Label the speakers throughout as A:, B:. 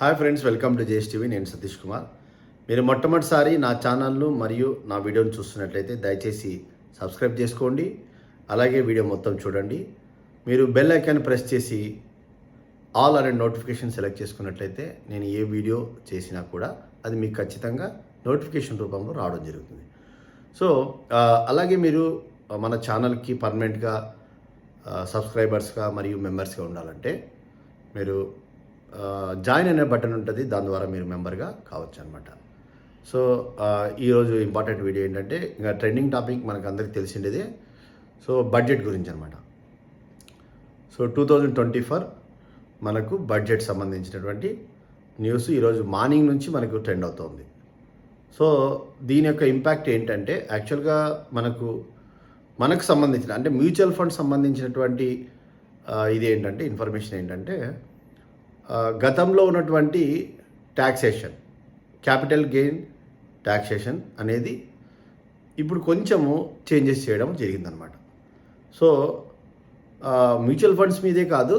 A: Hi friends welcome to J S TV నేను సతీష్ కుమార్. మీరు మొట్టమొదటిసారి నా ఛానల్ను మరియు నా వీడియోను చూస్తున్నట్లయితే దయచేసి సబ్స్క్రైబ్ చేసుకోండి. అలాగే వీడియో మొత్తం చూడండి. మీరు బెల్ ఐకాన్ ప్రెస్ చేసి ఆల్ అనే నోటిఫికేషన్ సెలెక్ట్ చేసుకున్నట్లయితే నేను ఏ వీడియో చేసినా కూడా అది మీకు ఖచ్చితంగా నోటిఫికేషన్ రూపంలో రావడం జరుగుతుంది. సో అలాగే మీరు మన ఛానల్కి పర్మనెంట్గా సబ్స్క్రైబర్స్గా మరియు మెంబర్స్గా ఉండాలంటే మీరు జాయిన్ అనే బటన్ ఉంటుంది దాని ద్వారా మీరు మెంబర్గా కావచ్చు అనమాట సో ఈరోజు ఇంపార్టెంట్ వీడియో ఏంటంటే ఇంకా ట్రెండింగ్ టాపిక్ మనకు అందరికి తెలిసిండేదే సో బడ్జెట్ గురించి అనమాట so two thousand twenty four మనకు బడ్జెట్ సంబంధించినటువంటి న్యూస్ ఈరోజు మార్నింగ్ నుంచి మనకు ట్రెండ్ అవుతుంది. సో దీని యొక్క ఇంపాక్ట్ ఏంటంటే యాక్చువల్గా మనకు మనకు సంబంధించిన అంటే మ్యూచువల్ ఫండ్ సంబంధించినటువంటి ఇది ఏంటంటే ఇన్ఫర్మేషన్ ఏంటంటే గతంలో ఉన్నటువంటి ట్యాక్సేషన్ క్యాపిటల్ గెయిన్ ట్యాక్సేషన్ అనేది ఇప్పుడు కొంచెము చేంజెస్ చేయడం జరిగిందనమాట సో మ్యూచువల్ ఫండ్స్ మీదే కాదు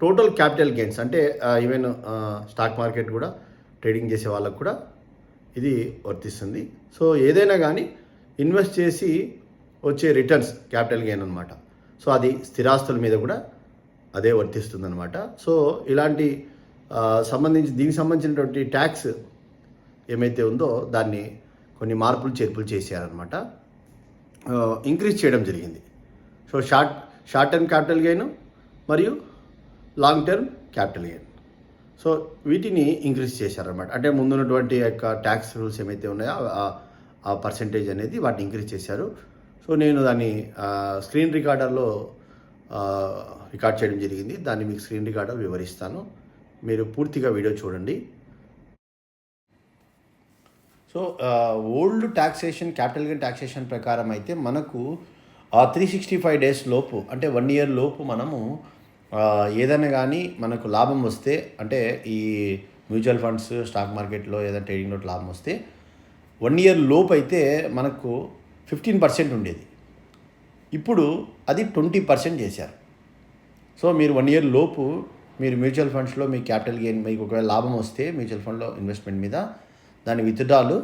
A: టోటల్ క్యాపిటల్ గెయిన్స్ అంటే ఈవెన్ స్టాక్ మార్కెట్ కూడా ట్రేడింగ్ చేసే వాళ్ళకు కూడా ఇది వర్తిస్తుంది. సో ఏదైనా కానీ ఇన్వెస్ట్ చేసి వచ్చే రిటర్న్స్ క్యాపిటల్ గెయిన్ అనమాట సో అది స్థిరాస్తుల మీద కూడా అదే వర్తిస్తుంది అనమాట సో ఇలాంటి సంబంధించి దీనికి సంబంధించినటువంటి ట్యాక్స్ ఏమైతే ఉందో దాన్ని కొన్ని మార్పులు చేర్పులు చేశారనమాట ఇంక్రీజ్ చేయడం జరిగింది. So short short term capital gain మరియు long term capital gain. So వీటిని ఇంక్రీజ్ చేశారనమాట అంటే ముందున్నటువంటి యొక్క ట్యాక్స్ రూల్స్ ఏమైతే ఉన్నాయో ఆ- ఆ పర్సంటేజ్ అనేది వాటిని ఇంక్రీజ్ చేశారు. సో నేను దాన్ని స్క్రీన్ రికార్డర్లో రికార్డ్ చేయడం జరిగింది. దాన్ని మీకు స్క్రీన్ రికార్డర్ వివరిస్తాను. మీరు పూర్తిగా వీడియో చూడండి. So old taxation capital gain taxation ప్రకారం అయితే మనకు త్రీ సిక్స్టీ ఫైవ్ డేస్ లోపు అంటే వన్ ఇయర్ లోపు మనము ఏదైనా కానీ మనకు లాభం వస్తే అంటే ఈ మ్యూచువల్ ఫండ్స్ స్టాక్ మార్కెట్లో ఏదైనా ట్రేడింగ్లో లాభం వస్తే వన్ ఇయర్ లోపు అయితే మనకు ఫిఫ్టీన్ పర్సెంట్ ఉండేది. ఇప్పుడు అది ట్వంటీ పర్సెంట్ చేశారు. సో మీరు వన్ ఇయర్ లోపు మీరు మ్యూచువల్ ఫండ్స్లో మీ క్యాపిటల్ గెయిన్ మీకు ఒకవేళ లాభం వస్తే మ్యూచువల్ ఫండ్లో ఇన్వెస్ట్మెంట్ మీద దాని విత్డ్రాలు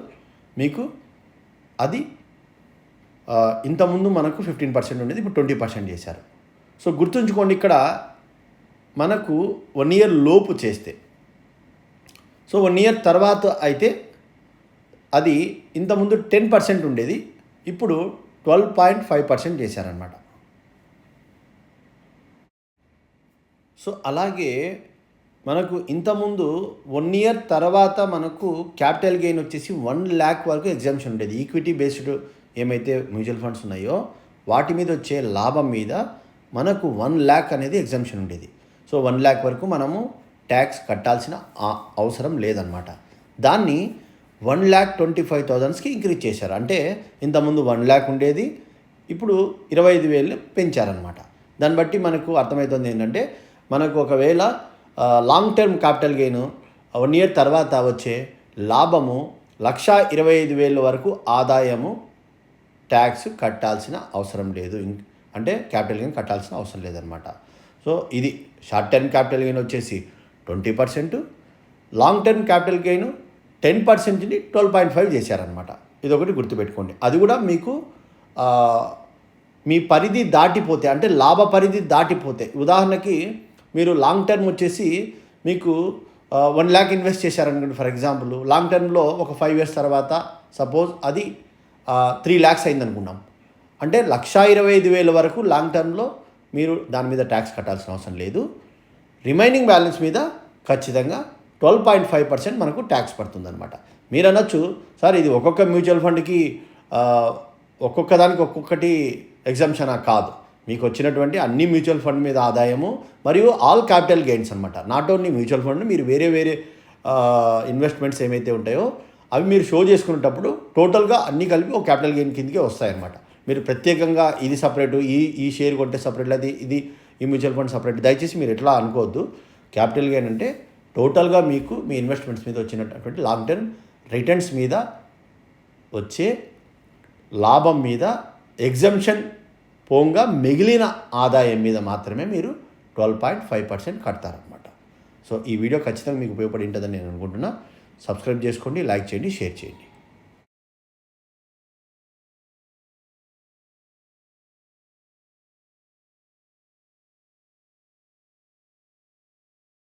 A: మీకు అది ఇంతకుముందు మనకు ఫిఫ్టీన్ పర్సెంట్ ఉండేది ఇప్పుడు ట్వంటీ పర్సెంట్ చేశారు. సో గుర్తుంచుకోండి ఇక్కడ మనకు వన్ ఇయర్ లోపు చేస్తే. సో వన్ ఇయర్ తర్వాత అయితే అది ఇంతకుముందు టెన్ పర్సెంట్ ఉండేది ఇప్పుడు ట్వెల్వ్ పాయింట్ ఫైవ్ పర్సెంట్ చేశారనమాట సో అలాగే మనకు ఇంతకుముందు వన్ ఇయర్ తర్వాత మనకు క్యాపిటల్ గెయిన్ వచ్చేసి వన్ ల్యాక్ వరకు ఎగ్జామ్షన్ ఉండేది. ఈక్విటీ బేస్డ్ ఏమైతే మ్యూచువల్ ఫండ్స్ ఉన్నాయో వాటి మీద వచ్చే లాభం మీద మనకు వన్ ల్యాక్ అనేది ఎగ్జామ్షన్ ఉండేది. సో వన్ ల్యాక్ వరకు మనము ట్యాక్స్ కట్టాల్సిన అవసరం లేదనమాట దాన్ని వన్ ల్యాక్ ట్వంటీ ఫైవ్ థౌజండ్స్కి ఇంక్రీజ్ చేశారు. అంటే ఇంతకుముందు వన్ ల్యాక్ ఉండేది ఇప్పుడు ఇరవై ఐదు వేలు పెంచారనమాట దాన్ని బట్టి మనకు అర్థమవుతుంది ఏంటంటే మనకు ఒకవేళ long term capital gain one year తర్వాత వచ్చే లాభము లక్ష ఇరవై ఐదు వేల వరకు ఆదాయము ట్యాక్స్ కట్టాల్సిన అవసరం లేదు. అంటే క్యాపిటల్ గెయిన్ కట్టాల్సిన అవసరం లేదనమాట సో ఇది షార్ట్ టర్మ్ క్యాపిటల్ గెయిన్ వచ్చేసి twenty percent long term capital gain ten పర్సెంట్ని twelve point five చేశారనమాట ఇది ఒకటి గుర్తుపెట్టుకోండి. అది కూడా మీకు మీ పరిధి దాటిపోతే అంటే లాభ పరిధి దాటిపోతే ఉదాహరణకి మీరు లాంగ్ టర్మ్ వచ్చేసి మీకు వన్ ల్యాక్ ఇన్వెస్ట్ చేశారనుకోండి ఫర్ ఎగ్జాంపుల్ లాంగ్ టర్మ్లో ఒక ఫైవ్ ఇయర్స్ తర్వాత సపోజ్ అది త్రీ ల్యాక్స్ అయింది అనుకున్నాం అంటే లక్షా ఇరవై ఐదు వేల వరకు లాంగ్ టర్మ్లో మీరు దాని మీద ట్యాక్స్ కట్టాల్సిన అవసరం లేదు. రిమైనింగ్ బ్యాలెన్స్ మీద ఖచ్చితంగా ట్వెల్వ్ పాయింట్ ఫైవ్ పర్సెంట్ మనకు ట్యాక్స్ పడుతుందన్నమాట. మీరు అనొచ్చు సార్ ఇది ఒక్కొక్క మ్యూచువల్ ఫండ్కి ఒక్కొక్క దానికి ఒక్కొక్కటి ఎగ్జామ్షనా కాదు. మీకు వచ్చినటువంటి అన్ని మ్యూచువల్ ఫండ్ మీద ఆదాయము మరియు ఆల్ క్యాపిటల్ గెయిన్స్ అనమాట నాట్ ఓన్లీ మ్యూచువల్ ఫండ్ మీరు వేరే వేరే ఇన్వెస్ట్మెంట్స్ ఏమైతే ఉంటాయో అవి మీరు షో చేసుకునేటప్పుడు టోటల్గా అన్నీ కలిపి ఒక క్యాపిటల్ గెయిన్ కిందకే వస్తాయన్నమాట. మీరు ప్రత్యేకంగా ఇది సపరేటు ఈ ఈ షేర్ కొంటే సపరేట్ అది ఇది ఈ మ్యూచువల్ ఫండ్ సపరేట్ దయచేసి మీరు ఎట్లా అనుకోవద్దు. క్యాపిటల్ గెయిన్ అంటే టోటల్గా మీకు మీ ఇన్వెస్ట్మెంట్స్ మీద వచ్చినటువంటి లాంగ్ టర్మ్ రిటర్న్స్ మీద వచ్చే లాభం మీద ఎగ్జంప్షన్ పోంగా మిగిలిన ఆదాయం మీద మాత్రమే మీరు ట్వెల్వ్ పాయింట్ ఫైవ్ పర్సెంట్ కడతారనమాట సో ఈ వీడియో ఖచ్చితంగా మీకు ఉపయోగపడి ఉంటుందని నేను అనుకుంటున్నా. సబ్స్క్రైబ్ చేసుకోండి లైక్ చేయండి షేర్ చేయండి.